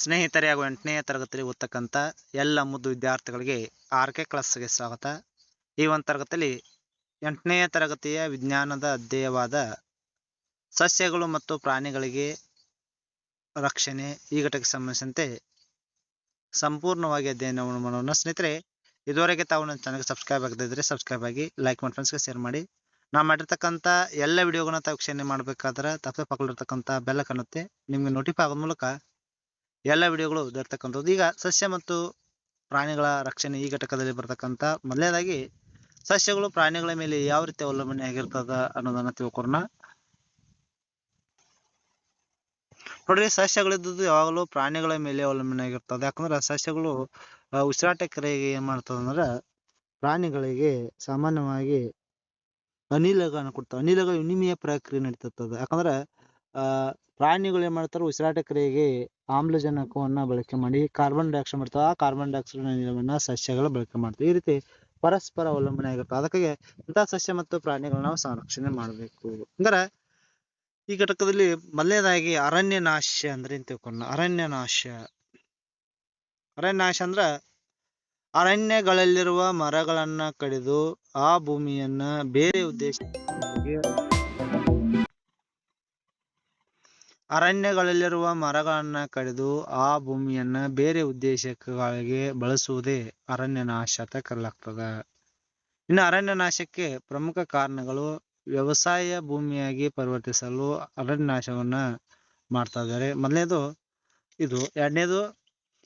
ಸ್ನೇಹಿತರೆ ಹಾಗೂ ಎಂಟನೇ ತರಗತಿಯಲ್ಲಿ ಓದ್ತಕ್ಕಂಥ ಎಲ್ಲ ಮುದ್ದು ವಿದ್ಯಾರ್ಥಿಗಳಿಗೆ ಆರ್ ಕೆ ಕ್ಲಾಸ್ಗೆ ಸ್ವಾಗತ. ಈ ಒಂದು ತರಗತಿಯಲ್ಲಿ ಎಂಟನೇ ತರಗತಿಯ ವಿಜ್ಞಾನದ ಅಧ್ಯಯವಾದ ಸಸ್ಯಗಳು ಮತ್ತು ಪ್ರಾಣಿಗಳಿಗೆ ರಕ್ಷಣೆ ಈ ಘಟಕಕ್ಕೆ ಸಂಬಂಧಿಸಿದಂತೆ ಸಂಪೂರ್ಣವಾಗಿ ಅಧ್ಯಯನ ಮಾಡೋಣ. ಸ್ನೇಹಿತರೆ, ಇದುವರೆಗೆ ತಾವು ನನ್ನ ಚಾನಲ್ಗೆ ಸಬ್ಸ್ಕ್ರೈಬ್ ಆಗದಿದ್ದರೆ ಸಬ್ಸ್ಕ್ರೈಬ್ ಆಗಿ ಲೈಕ್ ಮಾಡಿ ಫ್ರೆಂಡ್ಸ್ಗೆ ಶೇರ್ ಮಾಡಿ. ನಾವು ಮಾಡಿರ್ತಕ್ಕಂಥ ಎಲ್ಲ ವಿಡಿಯೋಗಳನ್ನ ತಾವು ಕ್ಷೇಣೆ ಮಾಡಬೇಕಾದ್ರೆ ತಪ್ಪೆ ಪಕ್ಕಲಿರ್ತಕ್ಕಂಥ ಬೆಲ್ಲ ಕಾಣುತ್ತೆ ನಿಮಗೆ ನೋಟಿಫೈ ಆಗೋ ಮೂಲಕ ಎಲ್ಲ ವಿಡಿಯೋಗಳು ದೊರೆತಕ್ಕಂಥದ್ದು ಈಗ ಸಸ್ಯ ಮತ್ತು ಪ್ರಾಣಿಗಳ ರಕ್ಷಣೆ ಈ ಘಟಕದಲ್ಲಿ ಬರ್ತಕ್ಕಂಥ ಮೊದಲನೇದಾಗಿ ಸಸ್ಯಗಳು ಪ್ರಾಣಿಗಳ ಮೇಲೆ ಯಾವ ರೀತಿ ಅವಲಂಬನೆ ಆಗಿರ್ತದ ಅನ್ನೋದನ್ನ ತಿಳ್ಕೊರೋಣ ನೋಡ್ರಿ, ಸಸ್ಯಗಳಿದ್ದದ್ದು ಯಾವಾಗಲೂ ಪ್ರಾಣಿಗಳ ಮೇಲೆ ಅವಲಂಬನೆ ಆಗಿರ್ತದೆ. ಯಾಕಂದ್ರೆ ಸಸ್ಯಗಳು ಉಸಿರಾಟ ಕ್ರಿಯೆಗೆ ಏನ್ ಮಾಡ್ತದೆ ಅಂದ್ರೆ ಪ್ರಾಣಿಗಳಿಗೆ ಸಾಮಾನ್ಯವಾಗಿ ಅನಿಲಗಳನ್ನ ಕೊಡ್ತಾವೆ ಅನಿಲಗಳ ವಿನಿಮಯ ಪ್ರಕ್ರಿಯೆ ನಡೀತದ. ಯಾಕಂದ್ರೆ, ಆ, ಪ್ರಾಣಿಗಳು ಏನ್ ಮಾಡ್ತಾರೆ ಉಸಿರಾಟ ಕ್ರಿಯೆಗೆ ಆಮ್ಲಜನಕವನ್ನ ಬಳಕೆ ಮಾಡಿ ಕಾರ್ಬನ್ ಡೈಆಕ್ಸೈಡ್ ಮಾಡ್ತಾವ ಆ ಕಾರ್ಬನ್ ಡೈಆಕ್ಸೈಡ್ ಅನಿಲವನ್ನ ಸಸ್ಯಗಳು ಬಳಕೆ ಮಾಡ್ತವೆ. ಈ ರೀತಿ ಪರಸ್ಪರ ಅವಲಂಬನೆ ಆಗಿರ್ತವೆ ಅದಕ್ಕಾಗಿ ಇಂತಹ ಸಸ್ಯ ಮತ್ತು ಪ್ರಾಣಿಗಳನ್ನ ನಾವು ಸಂರಕ್ಷಣೆ ಮಾಡಬೇಕು. ಅಂದ್ರೆ ಈ ಘಟಕದಲ್ಲಿ ಮೊದಲನೇದಾಗಿ ಅರಣ್ಯ ನಾಶ ಅಂದ್ರೆ ಅರಣ್ಯ ನಾಶ ಅರಣ್ಯ ನಾಶ ಅಂದ್ರ ಅರಣ್ಯಗಳಲ್ಲಿರುವ ಮರಗಳನ್ನ ಕಡಿದು ಆ ಭೂಮಿಯನ್ನ ಬೇರೆ ಉದ್ದೇಶಕ್ಕೆ ಅರಣ್ಯಗಳಲ್ಲಿರುವ ಮರಗಳನ್ನ ಕಡಿದು ಆ ಭೂಮಿಯನ್ನ ಬೇರೆ ಉದ್ದೇಶಗಳಿಗೆ ಬಳಸುವುದೇ ಅರಣ್ಯ ನಾಶ ಅಂತ ಕರೆಯಲಾಗ್ತದ ಇನ್ನು ಅರಣ್ಯ ನಾಶಕ್ಕೆ ಪ್ರಮುಖ ಕಾರಣಗಳು ವ್ಯವಸಾಯ ಭೂಮಿಯಾಗಿ ಪರಿವರ್ತಿಸಲು ಅರಣ್ಯ ನಾಶವನ್ನ ಮಾಡ್ತಾ ಇದ್ದಾರೆ. ಮೊದಲನೇದು ಇದು. ಎರಡನೇದು,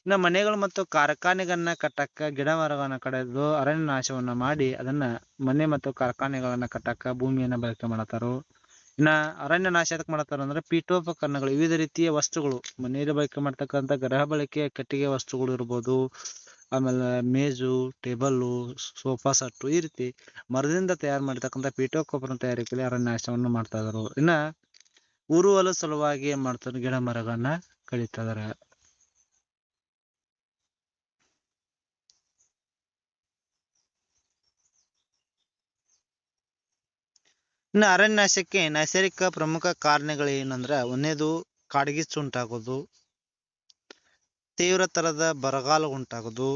ಇನ್ನು ಮನೆಗಳು ಮತ್ತು ಕಾರ್ಖಾನೆಗಳನ್ನ ಕಟ್ಟಕ್ಕ, ಗಿಡ ಮರಗಳನ್ನ ಕಡಿದು ಅರಣ್ಯ ನಾಶವನ್ನ ಮಾಡಿ ಅದನ್ನ ಮನೆ ಮತ್ತು ಕಾರ್ಖಾನೆಗಳನ್ನ ಕಟ್ಟಕ್ಕ ಭೂಮಿಯನ್ನ ಬಳಕೆ ಮಾಡತ್ತಾರು ಇನ್ನ ಅರಣ್ಯ ನಾಶ ಎದಕ್ ಮಾಡತ್ತಾರ ಅಂದ್ರೆ ಪೀಠೋಪಕರಣಗಳು, ವಿವಿಧ ರೀತಿಯ ವಸ್ತುಗಳು, ಮನೆಯಲ್ಲಿ ಬಳಕೆ ಮಾಡ್ತಕ್ಕಂಥ ಗೃಹ ಬಳಕೆ ಕಟ್ಟಿಗೆ ವಸ್ತುಗಳು ಇರ್ಬೋದು, ಆಮೇಲೆ ಮೇಜು, ಟೇಬಲ್ಲು, ಸೋಫಾ ಸೆಟ್ಟು ಈ ರೀತಿ ಮರದಿಂದ ತಯಾರು ಮಾಡಿರ್ತಕ್ಕಂಥ ಪೀಠೋಪಕರಣ ತಯಾರಿಕೆಯಲ್ಲಿ ಅರಣ್ಯ ನಾಶವನ್ನು ಮಾಡ್ತಾ ಇನ್ನ ಉರುವಲು ಸಲುವಾಗಿ ಏನ್ ಮಾಡ್ತಾರೆ ಗಿಡ ಮರಗಳನ್ನ ಕಡಿತಾ ಇದಾರೆ. ಇನ್ನು ಅರಣ್ಯ ನಾಶಕ್ಕೆ ನೈಸರ್ಗಿಕ ಪ್ರಮುಖ ಕಾರಣಗಳು ಏನಂದ್ರ ಒಂದನೇದು ಕಾಡ್ಗಿಚ್ಚು ಉಂಟಾಗೋದು, ತೀವ್ರ ತರದ ಬರಗಾಲ ಉಂಟಾಗೋದು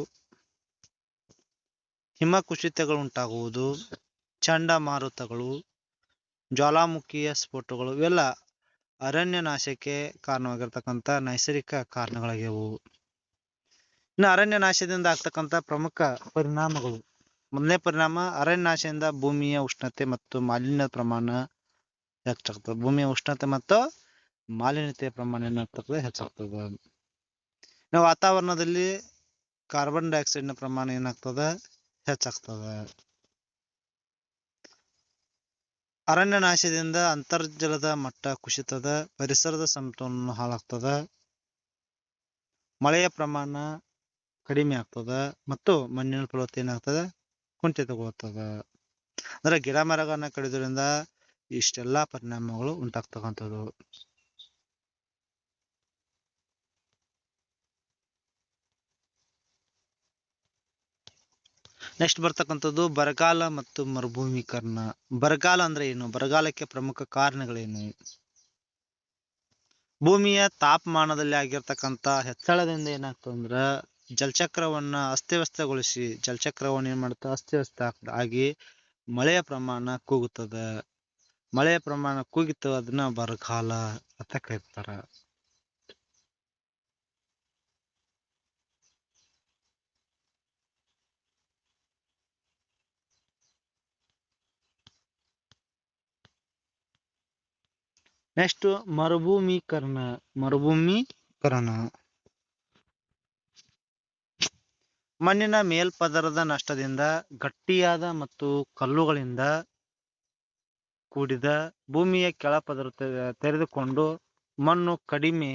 ಹಿಮ ಕುಸಿತಗಳು ಉಂಟಾಗುವುದು ಚಂಡಮಾರುತಗಳು ಜ್ವಾಲಾಮುಖಿಯ ಸ್ಫೋಟಗಳು ಇವೆಲ್ಲ ಅರಣ್ಯ ನಾಶಕ್ಕೆ ಕಾರಣವಾಗಿರ್ತಕ್ಕಂಥ ನೈಸರ್ಗಿಕ ಕಾರಣಗಳಾಗ್ಯವು. ಇನ್ನು ಅರಣ್ಯ ನಾಶದಿಂದ ಆಗ್ತಕ್ಕಂಥ ಪ್ರಮುಖ ಪರಿಣಾಮಗಳು. ಮೊದಲನೇ ಪರಿಣಾಮ ಅರಣ್ಯನಾಶದಿಂದ ಭೂಮಿಯ ಉಷ್ಣತೆ ಮತ್ತು ಮಾಲಿನ್ಯದ ಪ್ರಮಾಣ ಹೆಚ್ಚಾಗ್ತದೆ. ಭೂಮಿಯ ಉಷ್ಣತೆ ಮತ್ತು ಮಾಲಿನ್ಯತೆಯ ಪ್ರಮಾಣ ಏನಾಗ್ತದೆ ಹೆಚ್ಚಾಗ್ತದೆ. ನಾವು ವಾತಾವರಣದಲ್ಲಿ ಕಾರ್ಬನ್ ಡೈಆಕ್ಸೈಡ್ನ ಪ್ರಮಾಣ ಏನಾಗ್ತದೆ ಹೆಚ್ಚಾಗ್ತದೆ. ಅರಣ್ಯ ನಾಶದಿಂದ ಅಂತರ್ಜಲದ ಮಟ್ಟ ಕುಸಿತದ ಪರಿಸರದ ಸಮತೋಲನ ಹಾಳಾಗ್ತದ. ಮಳೆಯ ಪ್ರಮಾಣ ಕಡಿಮೆ ಆಗ್ತದ ಮತ್ತು ಮಣ್ಣಿನ ಫಲವತ್ತತೆ ಏನಾಗ್ತದೆ ಕುಂಠಿತಗೊಳ್ತದ ಅಂದ್ರೆ ಗಿಡ ಮರಗಳನ್ನ ಕಡಿಯೋದ್ರಿಂದ ಇಷ್ಟೆಲ್ಲಾ ಪರಿಣಾಮಗಳು ಉಂಟಾಗ್ತಕ್ಕಂಥದ್ದು ನೆಕ್ಸ್ಟ್ ಬರ್ತಕ್ಕಂಥದ್ದು ಬರಗಾಲ ಮತ್ತು ಮರುಭೂಮೀಕರಣ. ಬರಗಾಲ ಅಂದ್ರೆ ಏನು? ಬರಗಾಲಕ್ಕೆ ಪ್ರಮುಖ ಕಾರಣಗಳೇನು? ಭೂಮಿಯ ತಾಪಮಾನದಲ್ಲಿ ಆಗಿರ್ತಕ್ಕಂಥ ಹೆಚ್ಚಳದಿಂದ ಏನಾಗ್ತದೆ ಅಂದ್ರ ಜಲಚಕ್ರವನ್ನ ಅಸ್ತವ್ಯಸ್ತಗೊಳಿಸಿ, ಜಲಚಕ್ರವನ್ನ ಏನ್ ಮಾಡುತ್ತೆ? ಅಸ್ತವ್ಯಸ್ತ ಆಗಿ ಮಳೆಯ ಪ್ರಮಾಣ ಕೂಗುತ್ತದೆ. ಮಳೆಯ ಪ್ರಮಾಣ ಕೂಗಿತ್ತು ಅದನ್ನ ಬರಗಾಲ ಅಂತ ಕರೀತಾರ. ನೆಕ್ಸ್ಟ್ ಮರುಭೂಮೀಕರಣ. ಮರುಭೂಮೀಕರಣ. ಮಣ್ಣಿನ ಮೇಲ್ಪದರದ ನಷ್ಟದಿಂದ ಗಟ್ಟಿಯಾದ ಮತ್ತು ಕಲ್ಲುಗಳಿಂದ ಕೂಡಿದ ಭೂಮಿಯ ಕೆಳಪದರ ತೆರೆದುಕೊಂಡು ಮಣ್ಣು ಕಡಿಮೆ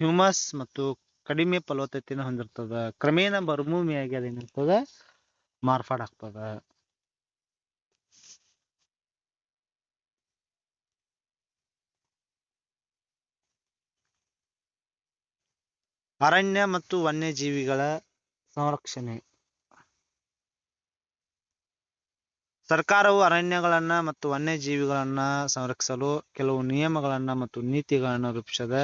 ಹ್ಯೂಮಸ್ ಮತ್ತು ಕಡಿಮೆ ಫಲವತ್ತತೆಯನ್ನು ಹೊಂದಿರ್ತದ. ಕ್ರಮೇಣ ಮರುಭೂಮಿಯಾಗಿ ಅದೇನಿರ್ತದ ಮಾರ್ಪಾಡಾಗ್ತದ ಅರಣ್ಯ ಮತ್ತು ವನ್ಯಜೀವಿಗಳ ಸಂರಕ್ಷಣೆ. ಸರ್ಕಾರವು ಅರಣ್ಯಗಳನ್ನ ಮತ್ತು ವನ್ಯಜೀವಿಗಳನ್ನ ಸಂರಕ್ಷಿಸಲು ಕೆಲವು ನಿಯಮಗಳನ್ನ ಮತ್ತು ನೀತಿಗಳನ್ನ ರೂಪಿಸದ.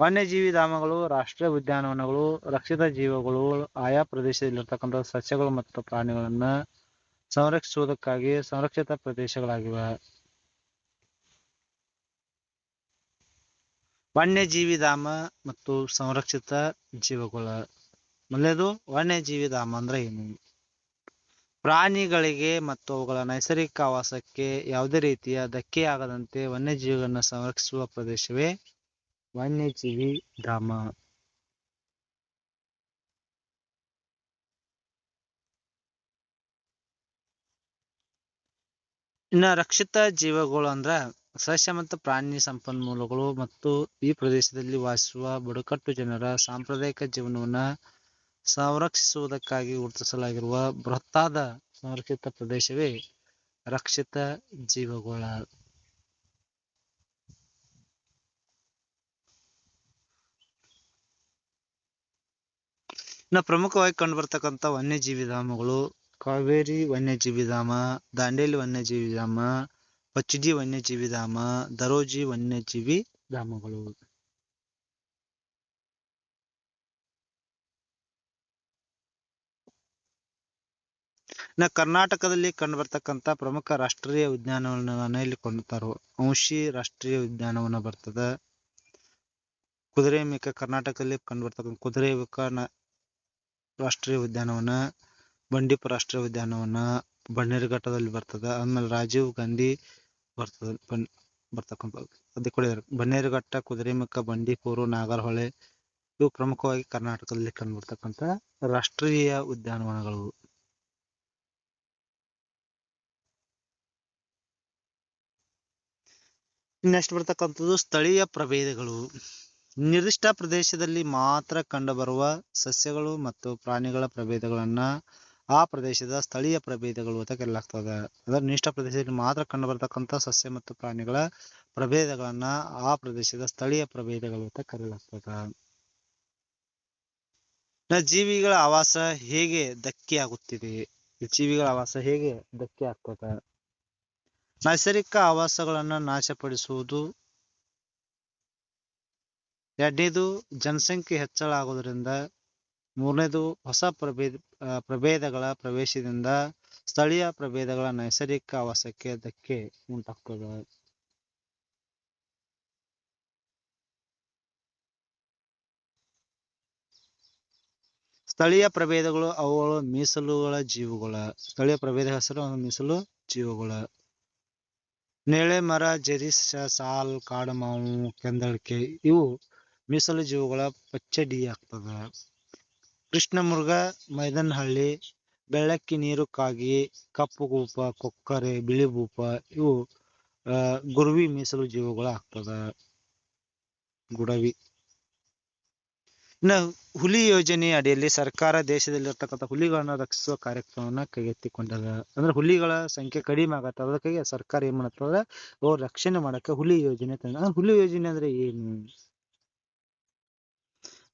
ವನ್ಯಜೀವಿ ಧಾಮಗಳು, ರಾಷ್ಟ್ರೀಯ ಉದ್ಯಾನವನಗಳು, ರಕ್ಷಿತ ಜೀವಗಳು, ಆಯಾ ಪ್ರದೇಶದಲ್ಲಿರ್ತಕ್ಕಂಥ ಸಸ್ಯಗಳು ಮತ್ತು ಪ್ರಾಣಿಗಳನ್ನ ಸಂರಕ್ಷಿಸುವುದಕ್ಕಾಗಿ ಸಂರಕ್ಷಿತ ಪ್ರದೇಶಗಳಾಗಿವೆ. ವನ್ಯಜೀವಿ ಧಾಮ ಮತ್ತು ಸಂರಕ್ಷಿತ ಜೀವಗಳ ಮೊದಲೇದು ವನ್ಯಜೀವಿಧಾಮ ಅಂದ್ರೆ ಏನು? ಪ್ರಾಣಿಗಳಿಗೆ ಮತ್ತು ಅವುಗಳ ನೈಸರ್ಗಿಕ ಆವಾಸಕ್ಕೆ ಯಾವುದೇ ರೀತಿಯ ಧಕ್ಕೆಯಾಗದಂತೆ ವನ್ಯಜೀವಿಗಳನ್ನ ಸಂರಕ್ಷಿಸುವ ಪ್ರದೇಶವೇ ವನ್ಯಜೀವಿ ಧಾಮ ಇನ್ನ ರಕ್ಷಿತ ಜೀವಗಳು ಅಂದ್ರ ಸಸ್ಯ ಮತ್ತು ಪ್ರಾಣಿ ಸಂಪನ್ಮೂಲಗಳು ಮತ್ತು ಈ ಪ್ರದೇಶದಲ್ಲಿ ವಾಸಿಸುವ ಬುಡಕಟ್ಟು ಜನರ ಸಾಂಪ್ರದಾಯಿಕ ಜೀವನವನ್ನ ಸಂರಕ್ಷಿಸುವುದಕ್ಕಾಗಿ ಗುರುತಿಸಲಾಗಿರುವ ಬೃಹತ್ತಾದ ಸಂರಕ್ಷಿತ ಪ್ರದೇಶವೇ ರಕ್ಷಿತ ಜೀವಗೋಳ. ಇನ್ನು ಪ್ರಮುಖವಾಗಿ ಕಂಡುಬರ್ತಕ್ಕಂಥ ವನ್ಯಜೀವಿ ಧಾಮಗಳು ಕಾವೇರಿ ವನ್ಯಜೀವಿ ಧಾಮ ದಾಂಡೇಲಿ ವನ್ಯಜೀವಿ ಧಾಮ ಪಚ್ಚಿಜಿ ವನ್ಯಜೀವಿ ಧಾಮ ದರೋಜಿ ವನ್ಯಜೀವಿ ಧಾಮಗಳು ಇನ್ನು ಕರ್ನಾಟಕದಲ್ಲಿ ಕಂಡುಬರ್ತಕ್ಕಂಥ ಪ್ರಮುಖ ರಾಷ್ಟ್ರೀಯ ಉದ್ಯಾನವನವನ್ನ ಇಲ್ಲಿ ಕೊಂಡ್ತಾರೋ ಅಂಶಿ ರಾಷ್ಟ್ರೀಯ ಉದ್ಯಾನವನ ಬರ್ತದ. ಕುದುರೆಮುಖ ಕರ್ನಾಟಕದಲ್ಲಿ ಕಂಡುಬರ್ತಕ್ಕಂಥ ಕುದುರೆಮುಖ ನ- ರಾಷ್ಟ್ರೀಯ ಉದ್ಯಾನವನ ಬಂಡೀಪುರ ರಾಷ್ಟ್ರೀಯ ಉದ್ಯಾನವನ ಬನ್ನೇರುಘಟ್ಟದಲ್ಲಿ ಬರ್ತದ. ಆಮೇಲೆ ರಾಜೀವ್ ಗಾಂಧಿ ಬರ್ತದ, ಬನ್, ಬರ್ತಕ್ಕಂಥ ಅದೇ ಕೂಡ ಬನ್ನೇರುಘಟ್ಟ ಕುದುರೆಮುಖ, ಬಂಡೀಪುರ, ನಾಗರಹೊಳೆ ಇವು ಪ್ರಮುಖವಾಗಿ ಕರ್ನಾಟಕದಲ್ಲಿ ಕಂಡುಬರ್ತಕ್ಕಂಥ ರಾಷ್ಟ್ರೀಯ ಉದ್ಯಾನವನಗಳು ನೆಕ್ಸ್ಟ್ ಬರ್ತಕ್ಕಂಥದ್ದು ಸ್ಥಳೀಯ ಪ್ರಭೇದಗಳು. ನಿರ್ದಿಷ್ಟ ಪ್ರದೇಶದಲ್ಲಿ ಮಾತ್ರ ಕಂಡುಬರುವ ಸಸ್ಯಗಳು ಮತ್ತು ಪ್ರಾಣಿಗಳ ಪ್ರಭೇದಗಳನ್ನ ಆ ಪ್ರದೇಶದ ಸ್ಥಳೀಯ ಪ್ರಭೇದಗಳು ಅಂತ ಕರೆಯಲಾಗ್ತದೆ ಅಂದ್ರೆ ನಿರ್ದಿಷ್ಟ ಪ್ರದೇಶದಲ್ಲಿ ಮಾತ್ರ ಕಂಡುಬರ್ತಕ್ಕಂಥ ಸಸ್ಯ ಮತ್ತು ಪ್ರಾಣಿಗಳ ಪ್ರಭೇದಗಳನ್ನ ಆ ಪ್ರದೇಶದ ಸ್ಥಳೀಯ ಪ್ರಭೇದಗಳು ಅಂತ ಕರೆಯಲಾಗ್ತದೆ ಜೀವಿಗಳ ಆವಾಸ ಹೇಗೆ ಧಕ್ಕೆ ಆಗುತ್ತಿದೆ ಜೀವಿಗಳ ಆವಾಸ ಹೇಗೆ ಧಕ್ಕೆ ಆಗ್ತದೆ ನೈಸರ್ಗಿಕ ಆವಾಸಗಳನ್ನು ನಾಶಪಡಿಸುವುದು ಎರಡನೇದು ಜನಸಂಖ್ಯೆ ಹೆಚ್ಚಳ ಆಗೋದರಿಂದ, ಮೂರನೇದು ಹೊಸ ಪ್ರಭೇದ ಪ್ರಭೇದಗಳ ಪ್ರವೇಶದಿಂದ ಸ್ಥಳೀಯ ಪ್ರಭೇದಗಳ ನೈಸರ್ಗಿಕ ಆವಾಸಕ್ಕೆ ಧಕ್ಕೆ ಉಂಟಾಗ್ತದೆ. ಸ್ಥಳೀಯ ಪ್ರಭೇದಗಳು ಅವುಗಳು ಮೀಸಲುಗಳ ಜೀವಿಗಳ, ಸ್ಥಳೀಯ ಪ್ರಭೇದ ಹೆಸರು ಮೀಸಲು ಜೀವುಗಳ. ನೇಳೆ, ಮರ ಜೆರಿಸ್ ಸಾಲ್ ಕಾಡುಮಾವು ಕೆಂದಳಿಕೆ ಇವು ಮೀಸಲು ಜೀವಗಳ ಪಚ್ಚಡಿ ಆಗ್ತದ ಕೃಷ್ಣ ಮೃಗ ಮೈದನಹಳ್ಳಿ, ಬೆಳ್ಳಕ್ಕಿ ನೀರು ಕಾಗಿ, ಕಪ್ಪು ಗೂಪ ಕೊಕ್ಕರೆ, ಬಿಳಿ ಗೂಪ ಇವು ಗುರುವಿ ಮೀಸಲು ಜೀವುಗಳು ಆಗ್ತದ ಗುಡವಿ. ಇನ್ನು ಹುಲಿ ಯೋಜನೆ ಅಡಿಯಲ್ಲಿ ಸರ್ಕಾರ ದೇಶದಲ್ಲಿರ್ತಕ್ಕಂಥ ಹುಲಿಗಳನ್ನ ರಕ್ಷಿಸುವ ಕಾರ್ಯಕ್ರಮವನ್ನ ಕೈಗೆತ್ತಿಕೊಂಡದ, ಅಂದ್ರೆ ಹುಲಿಗಳ ಸಂಖ್ಯೆ ಕಡಿಮೆ ಆಗತ್ತ. ಅದಕ್ಕಾಗಿ ಸರ್ಕಾರ ಏನ್ ಮಾಡತ್ತಂದ್ರ ಅವ್ರ ರಕ್ಷಣೆ ಮಾಡಕ್ಕೆ ಹುಲಿ ಯೋಜನೆ ತಂದ ಹುಲಿ ಯೋಜನೆ ಅಂದ್ರೆ ಏನು?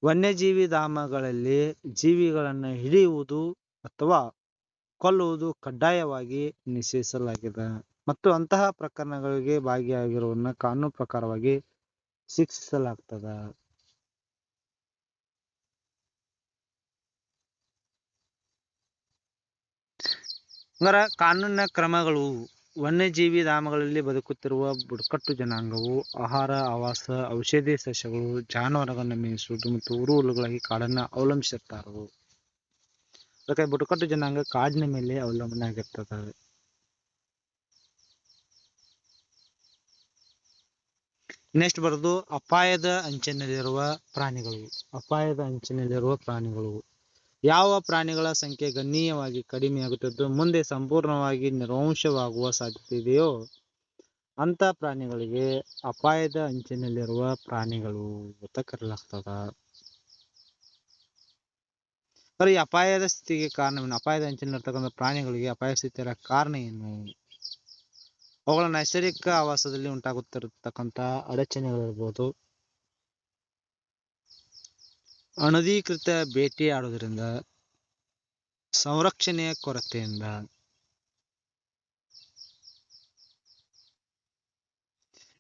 ವನ್ಯಜೀವಿ ಧಾಮಗಳಲ್ಲಿ ಜೀವಿಗಳನ್ನ ಹಿಡಿಯುವುದು ಅಥವಾ ಕೊಲ್ಲುವುದು ಕಡ್ಡಾಯವಾಗಿ ನಿಷೇಧಿಸಲಾಗಿದೆ. ಮತ್ತು ಅಂತಹ ಪ್ರಕರಣಗಳಿಗೆ ಭಾಗಿಯಾಗಿರುವನ್ನ ಕಾನೂನು ಪ್ರಕಾರವಾಗಿ ಶಿಕ್ಷಿಸಲಾಗ್ತದ. ಹಂಗಾರ ಕಾನೂನಿನ ಕ್ರಮಗಳು ವನ್ಯಜೀವಿ ಧಾಮಗಳಲ್ಲಿ ಬದುಕುತ್ತಿರುವ ಬುಡಕಟ್ಟು ಜನಾಂಗವು ಆಹಾರ, ಆವಾಸ, ಔಷಧಿ ಸಸ್ಯಗಳು, ಜಾನುವಾರುಗಳನ್ನು ಮೇಯಿಸುವುದು ಮತ್ತು ಊರು ಹುಲ್ಲುಗಳಾಗಿ ಕಾಡನ್ನ ಅವಲಂಬಿಸಿರ್ತಾರು ಅದಕ್ಕೆ ಬುಡಕಟ್ಟು ಜನಾಂಗ ಕಾಡಿನ ಮೇಲೆ ಅವಲಂಬನೆ ಆಗಿರ್ತದೆ. ನೆಕ್ಸ್ಟ್ ಬರೋದು ಅಪಾಯದ ಅಂಚಿನಲ್ಲಿರುವ ಪ್ರಾಣಿಗಳು. ಅಪಾಯದ ಅಂಚಿನಲ್ಲಿರುವ ಪ್ರಾಣಿಗಳು. ಯಾವ ಪ್ರಾಣಿಗಳ ಸಂಖ್ಯೆ ಗಣನೀಯವಾಗಿ ಕಡಿಮೆಯಾಗುತ್ತಿದ್ದು ಮುಂದೆ ಸಂಪೂರ್ಣವಾಗಿ ನಿರ್ವಂಶವಾಗುವ ಸಾಧ್ಯತೆ ಇದೆಯೋ? ಅಂತ ಪ್ರಾಣಿಗಳಿಗೆ ಅಪಾಯದ ಅಂಚಿನಲ್ಲಿರುವ ಪ್ರಾಣಿಗಳು ಅಂತ ಕರೆಯಲಾಗ್ತದ. ಸರಿ ಅಪಾಯದ ಸ್ಥಿತಿಗೆ ಕಾರಣವೇನು? ಅಪಾಯದ ಅಂಚಿನಲ್ಲಿರ್ತಕ್ಕಂಥ ಪ್ರಾಣಿಗಳಿಗೆ ಅಪಾಯ ಸ್ಥಿತಿಯ ಕಾರಣ ಏನು? ಅವುಗಳ ನೈಸರ್ಗಿಕ ಆವಾಸದಲ್ಲಿ ಉಂಟಾಗುತ್ತಿರತಕ್ಕಂಥ ಅಡಚಣೆಗಳಿರ್ಬೋದು. ಅನಧಿಕೃತ ಬೇಟೆಯಾಡುವುದರಿಂದ ಸಂರಕ್ಷಣೆಯ ಕೊರತೆಯಿಂದ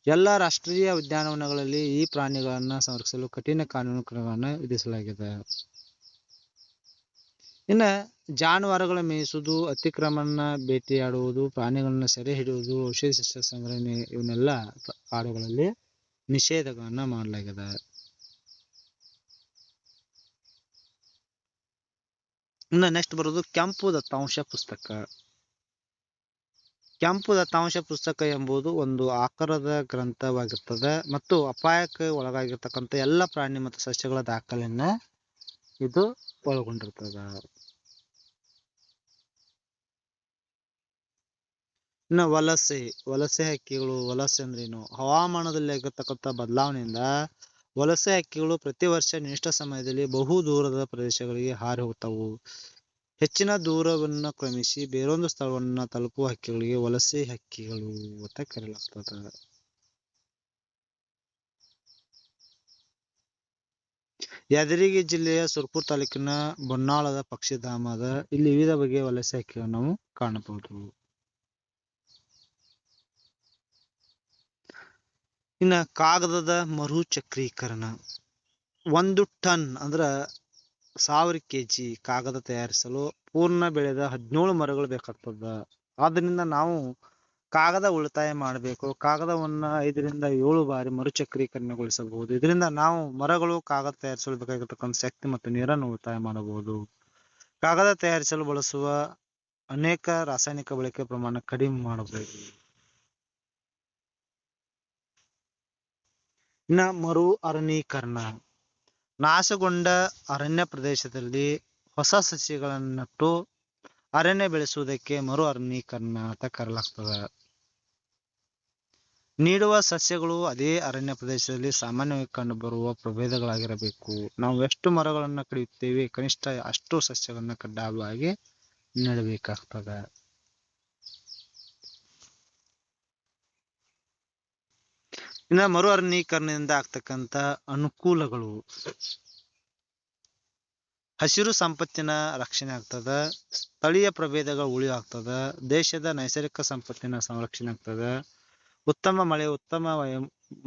ಎಲ್ಲ ರಾಷ್ಟ್ರೀಯ ಉದ್ಯಾನವನಗಳಲ್ಲಿ ಈ ಪ್ರಾಣಿಗಳನ್ನ ಸಂರಕ್ಷಿಸಲು ಕಠಿಣ ಕಾನೂನು ಕ್ರಮಗಳನ್ನು ವಿಧಿಸಲಾಗಿದೆ. ಇನ್ನ ಜಾನುವಾರುಗಳ ಮೇಯಿಸುವುದು ಅತಿಕ್ರಮಣ ಬೇಟೆಯಾಡುವುದು ಪ್ರಾಣಿಗಳನ್ನ ಸೆರೆ ಹಿಡಿಯುವುದು, ಔಷಧಿ ಸಸ್ಯ ಸಂಗ್ರಹಣೆ ಇವನ್ನೆಲ್ಲ ಕಾಡುಗಳಲ್ಲಿ ನಿಷೇಧಗಳನ್ನ ಮಾಡಲಾಗಿದೆ. ಇನ್ನು ನೆಕ್ಸ್ಟ್ ಬರೋದು ಕೆಂಪು ದತ್ತಾಂಶ ಪುಸ್ತಕ. ಕೆಂಪು ದತ್ತಾಂಶ ಪುಸ್ತಕ ಎಂಬುದು ಒಂದು ಆಕಾರದ ಗ್ರಂಥವಾಗಿರ್ತದೆ ಮತ್ತು ಅಪಾಯಕ್ಕೆ ಒಳಗಾಗಿರ್ತಕ್ಕಂಥ ಎಲ್ಲ ಪ್ರಾಣಿ ಮತ್ತು ಸಸ್ಯಗಳ ದಾಖಲೆಯನ್ನ ಇದು ಒಳಗೊಂಡಿರ್ತದೆ. ಇನ್ನು ವಲಸೆ ವಲಸೆ ಹಕ್ಕಿಗಳು, ವಲಸೆ ಅಂದ್ರೇನು? ಹವಾಮಾನದಲ್ಲಿ ಆಗಿರ್ತಕ್ಕಂಥ ಬದಲಾವಣೆಯಿಂದ ವಲಸೆ ಹಕ್ಕಿಗಳು ಪ್ರತಿ ವರ್ಷ ನಿಷ್ಠ ಸಮಯದಲ್ಲಿ ಬಹು ದೂರದ ಪ್ರದೇಶಗಳಿಗೆ ಹಾರಿ ಹೋಗ್ತಾವು. ಹೆಚ್ಚಿನ ದೂರವನ್ನ ಕ್ರಮಿಸಿ ಬೇರೊಂದು ಸ್ಥಳವನ್ನ ತಲುಪುವ ಹಕ್ಕಿಗಳಿಗೆ ವಲಸೆ ಹಕ್ಕಿಗಳು ಅಂತ ಕರೆಯಲಾಗ್ತದ. ಯಾದಗಿರಿ ಜಿಲ್ಲೆಯ ಸುರ್ಪುರ್ ತಾಲೂಕಿನ ಬೊನ್ನಾಳದ ಪಕ್ಷಿಧಾಮದ ಇಲ್ಲಿ ವಿವಿಧ ಬಗೆಯ ವಲಸೆ ಹಕ್ಕಿಗಳನ್ನು ನಾವು ಕಾಣಬಹುದು. ಇನ್ನ ಕಾಗದದ ಮರುಚಕ್ರೀಕರಣ. ಒಂದು ಟನ್ ಅಂದ್ರ ಸಾವಿರ ಕೆಜಿ ಕಾಗದ ತಯಾರಿಸಲು ಪೂರ್ಣ ಬೆಳೆದ ಹದಿನೇಳು ಮರಗಳು ಬೇಕಾಗ್ತದ. ಆದ್ರಿಂದ ನಾವು ಕಾಗದ ಉಳಿತಾಯ ಮಾಡಬೇಕು. ಕಾಗದವನ್ನ ಐದರಿಂದ ಏಳು ಬಾರಿ ಮರುಚಕ್ರೀಕರಣಗೊಳಿಸಬಹುದು. ಇದರಿಂದ ನಾವು ಮರಗಳು ಕಾಗದ ತಯಾರಿಸಲು ಬೇಕಾಗಿರ್ತಕ್ಕಂಥ ಶಕ್ತಿ ಮತ್ತು ನೀರನ್ನು ಉಳಿತಾಯ ಮಾಡಬಹುದು. ಕಾಗದ ತಯಾರಿಸಲು ಬಳಸುವ ಅನೇಕ ರಾಸಾಯನಿಕ ಬಳಕೆ ಪ್ರಮಾಣ ಕಡಿಮೆ ಮಾಡಬಹುದು. ಇನ್ನ ಮರು ಅರಣ್ಯೀಕರಣ. ನಾಶಗೊಂಡ ಅರಣ್ಯ ಪ್ರದೇಶದಲ್ಲಿ ಹೊಸ ಸಸ್ಯಗಳನ್ನು ನಟ್ಟು ಅರಣ್ಯ ಬೆಳೆಸುವುದಕ್ಕೆ ಮರು ಅರಣ್ಯೀಕರಣ ಅಂತ ಕರೆಯಲಾಗ್ತದ. ನೀಡುವ ಸಸ್ಯಗಳು ಅದೇ ಅರಣ್ಯ ಪ್ರದೇಶದಲ್ಲಿ ಸಾಮಾನ್ಯವಾಗಿ ಕಂಡುಬರುವ ಪ್ರಭೇದಗಳಾಗಿರಬೇಕು. ನಾವು ಎಷ್ಟು ಮರಗಳನ್ನ ಕಡಿಯುತ್ತೇವೆ, ಕನಿಷ್ಠ ಅಷ್ಟು ಸಸ್ಯಗಳನ್ನ ಕಡ್ಡಾಯವಾಗಿ ನೆಡಬೇಕಾಗ್ತದೆ. ಇನ್ನ ಮರು ಅರಣ್ಯೀಕರಣದಿಂದ ಆಗ್ತಕ್ಕಂತ ಅನುಕೂಲಗಳು. ಹಸಿರು ಸಂಪತ್ತಿನ ರಕ್ಷಣೆ ಆಗ್ತದ, ಸ್ಥಳೀಯ ಪ್ರಭೇದಗಳು ಉಳಿ ಆಗ್ತದ, ದೇಶದ ನೈಸರ್ಗಿಕ ಸಂಪತ್ತಿನ ಸಂರಕ್ಷಣೆ ಆಗ್ತದ, ಉತ್ತಮ ಮಳೆ, ಉತ್ತಮ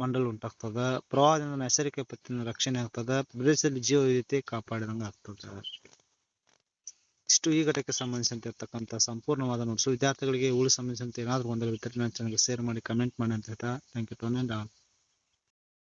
ಮಂಡಲ ಉಂಟಾಗ್ತದ, ಪ್ರವಾಹದಿಂದ ನೈಸರ್ಗಿಕ ಪತ್ತಿನ ರಕ್ಷಣೆ ಆಗ್ತದ, ಪ್ರದೇಶದಲ್ಲಿ ಜೀವ ವಿವಿಧತೆ ಕಾಪಾಡಿದಂಗ ಆಗ್ತದ. ಇಷ್ಟು ಈ ಘಟಕ್ಕೆ ಸಂಬಂಧಿಸಿದಂತೆ ಸಂಪೂರ್ಣವಾದ ನೋಟ್ಸ್ ವಿದ್ಯಾರ್ಥಿಗಳಿಗೆ ಉಳಿ ಸಂಬಂಧಿಸಿದಂತೆ ಏನಾದರೂ ಗೊಂದಲವಿದ್ದರೆ ನನ್ನ ಚಾನಲ್ಗೆ ಶೇರ್ ಮಾಡಿ ಕಮೆಂಟ್ ಮಾಡಿ ಅಂತ ಹೇಳ್ತಾ ಥ್ಯಾಂಕ್ ಯು ಟು ಆಲ್